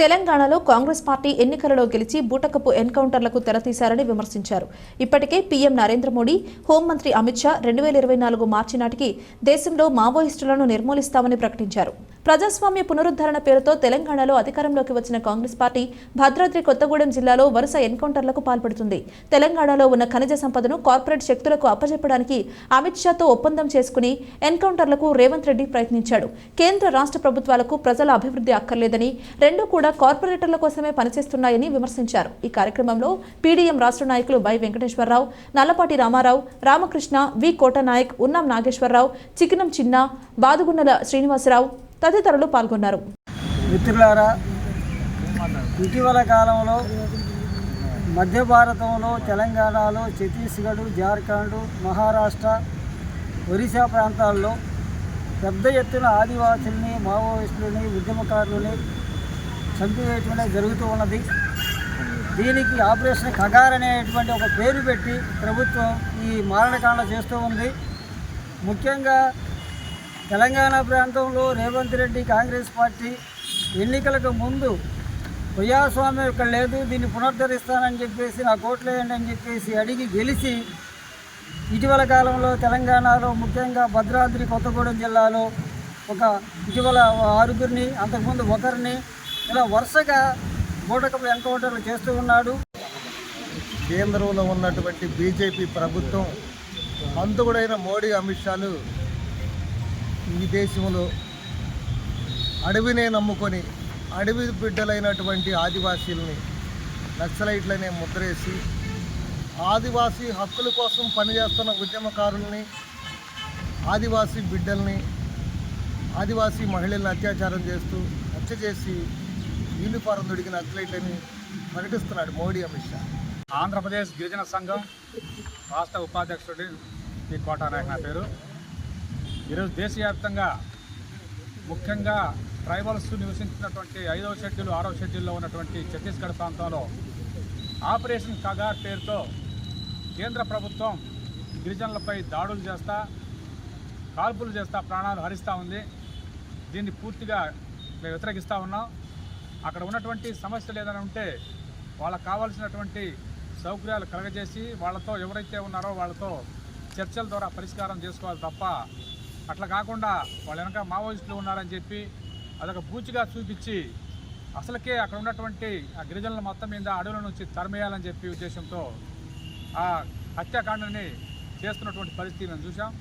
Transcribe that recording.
తెలంగాణలో కాంగ్రెస్ పార్టీ ఎన్నికలలో గెలిచి బూటకపు ఎన్కౌంటర్లకు తెరతీశారని విమర్శించారు. ఇప్పటికే పీఎం నరేంద్ర మోడీ హోంమంత్రి అమిత్ షా రెండు వేల ఇరవై నాలుగు మార్చి నాటికి దేశంలో మావోయిస్టులను నిర్మూలిస్తామని ప్రకటించారు. ప్రజాస్వామ్య పునరుద్ధరణ పేరుతో తెలంగాణలో అధికారంలోకి వచ్చిన కాంగ్రెస్ పార్టీ భద్రాద్రి కొత్తగూడెం జిల్లాలో వరుస ఎన్కౌంటర్లకు పాల్పడుతుంది. తెలంగాణలో ఉన్న ఖనిజ సంపదను కార్పొరేట్ శక్తులకు అప్పచెప్పడానికి అమిత్ షాతో ఒప్పందం చేసుకుని ఎన్కౌంటర్లకు రేవంత్ రెడ్డి ప్రయత్నించాడు. కేంద్ర రాష్ట్ర ప్రభుత్వాలకు ప్రజల అభివృద్ధి అక్కర్లేదని రెండూ కూడా కార్పొరేటర్ల కోసమే పనిచేస్తున్నాయని విమర్శించారు. ఈ కార్యక్రమంలో పీడీఎం రాష్ట్ర నాయకులు వై వెంకటేశ్వరరావు నల్లపాటి రామారావు రామకృష్ణ వి కోటనాయక్ ఉన్నాం నాగేశ్వరరావు చికినం చిన్న బాదుగున్నల శ్రీనివాసరావు తదితరులు పాల్గొన్నారు. మిత్రులారా ఇటీవల కాలంలో మధ్య భారతంలో తెలంగాణలో ఛత్తీస్గఢ్ జార్ఖండ్ మహారాష్ట్ర ఒరిస్సా ప్రాంతాల్లో పెద్ద ఎత్తున ఆదివాసుల్ని మావోయిస్టులని ఉద్యమకారులని చంపివేయటం జరుగుతూ ఉన్నది. దీనికి ఆపరేషన్ ఖగార్ అనేటువంటి ఒక పేరు పెట్టి ప్రభుత్వం ఈ మారణకాండ చేస్తూ ఉంది. ముఖ్యంగా తెలంగాణ ప్రాంతంలో రేవంత్ రెడ్డి కాంగ్రెస్ పార్టీ ఎన్నికలకు ముందు ప్రజాస్వామ్యం ఇక్కడ లేదు దీన్ని పునరుద్ధరిస్తానని చెప్పేసి నా కోట్లేయండి అని చెప్పేసి అడిగి గెలిచి ఇటీవల కాలంలో తెలంగాణలో ముఖ్యంగా భద్రాద్రి కొత్తగూడెం జిల్లాలో ఒక ఇటీవల ఆరుగురిని అంతకుముందు ఒకరిని ఇలా వరుసగా బూటకపు ఎన్కౌంటర్లు చేస్తూ ఉన్నాడు. కేంద్రంలో ఉన్నటువంటి బీజేపీ ప్రభుత్వం అంతకుడైన మోడీ అమిత్ షాలు ఈ దేశంలో అడవినే నమ్ముకొని అడవి బిడ్డలైనటువంటి ఆదివాసీల్ని నక్సలైట్లనే ముద్రేసి ఆదివాసీ హక్కుల కోసం పనిచేస్తున్న ఉద్యమకారుల్ని ఆదివాసీ బిడ్డల్ని ఆదివాసీ మహిళల్ని అత్యాచారం చేస్తూ హత్య చేసి యూనిఫారం దొడికి నక్సలైట్లని ప్రకటిస్తున్నాడు మోడీ అమిత్ షా. ఆంధ్రప్రదేశ్ గిరిజన సంఘం రాష్ట్ర ఉపాధ్యక్షుడి శ్రీ కోటా నా పేరు. ఈరోజు దేశవ్యాప్తంగా ముఖ్యంగా ట్రైబల్స్ నివసించినటువంటి ఐదవ షెడ్యూల్ ఆరవ షెడ్యూల్లో ఉన్నటువంటి ఛత్తీస్గఢ్ ప్రాంతంలో ఆపరేషన్ కగార్ పేరుతో కేంద్ర ప్రభుత్వం గిరిజనులపై దాడులు చేస్తా కాల్పులు చేస్తా ప్రాణాలు హరిస్తూ ఉంది. దీన్ని పూర్తిగా మేము వ్యతిరేకిస్తూ ఉన్నాం. అక్కడ ఉన్నటువంటి సమస్యలు ఏదైనా ఉంటే వాళ్ళకు కావాల్సినటువంటి సౌకర్యాలు కలగజేసి వాళ్ళతో ఎవరైతే ఉన్నారో వాళ్ళతో చర్చల ద్వారా పరిష్కారం చేసుకోవాలి తప్ప అట్లా కాకుండా వాళ్ళ వెనక మావోయిస్టులు ఉన్నారని చెప్పి అదొక బూచిగా చూపించి అసలుకే అక్కడ ఉన్నటువంటి ఆ గిరిజనుల మొత్తం మీద అడవుల నుంచి తరిమేయాలని చెప్పి ఉద్దేశంతో ఆ హత్యాకాండని చేస్తున్నటువంటి పరిస్థితి మేము చూసాం